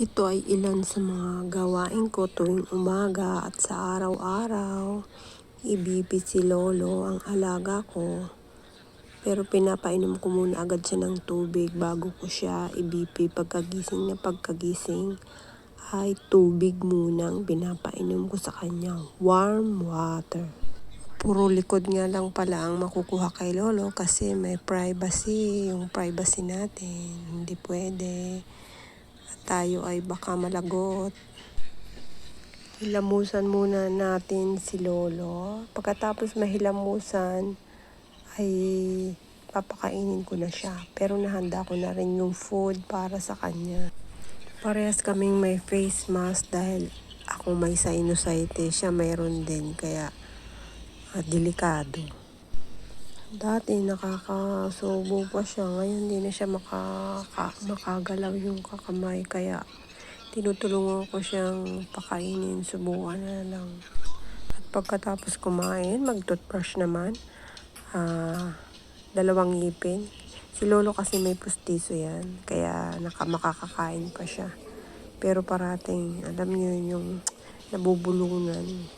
Ito ay ilan sa mga gawain ko tuwing umaga at sa araw-araw. Ibibit si Lolo, ang alaga ko. Pero pinapainom ko muna agad siya ng tubig bago ko siya ibipi pagkagising na pagkagising ay tubig munang pinapainom ko sa kanya. Warm water. Puro likod nga lang pala ang makukuha kay Lolo kasi may privacy, yung privacy natin. Hindi pwede tayo ay baka malagot. Hilamusan muna natin si Lolo. Pagkatapos mahilamusan, ay papakainin ko na siya. Pero nahanda ko na rin yung food para sa kanya. Parehas kaming may face mask dahil ako may sinusitis, siya mayroon din. Kaya ah, delikado. Dati nakakasubo pa siya, ngayon hindi na siya makaka, makagalaw yung kakamay kaya tinutulungan ko siyang pakainin, subukan na lang. At pagkatapos kumain, mag-toothbrush naman. Ah, dalawang ngipin. Si Lolo kasi may pustiso yan, kaya naka, makakakain pa siya. Pero parating, alam niyo yung nabubulungan.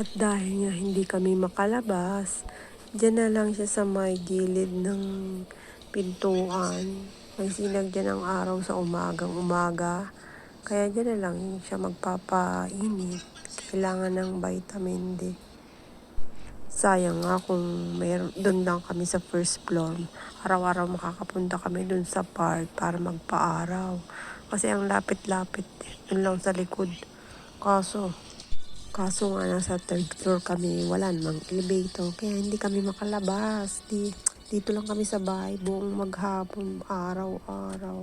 At dahil nga hindi kami makalabas, Diyan na lang siya sa may gilid ng pintuan. May sinag dyan ng araw sa umagang umaga. Kaya dyan na lang siya magpapainit. Kailangan ng vitamin D. Sayang nga kung mayroon, doon lang kami sa first floor. Araw-araw makakapunta kami doon sa park para magpa-araw. Kasi ang lapit-lapit, doon lang sa likod. Kaso, Kaso nga nasa third floor kami, wala namang elevator. Kaya hindi kami makalabas. Di, dito lang kami sa bahay buong maghapon, araw-araw.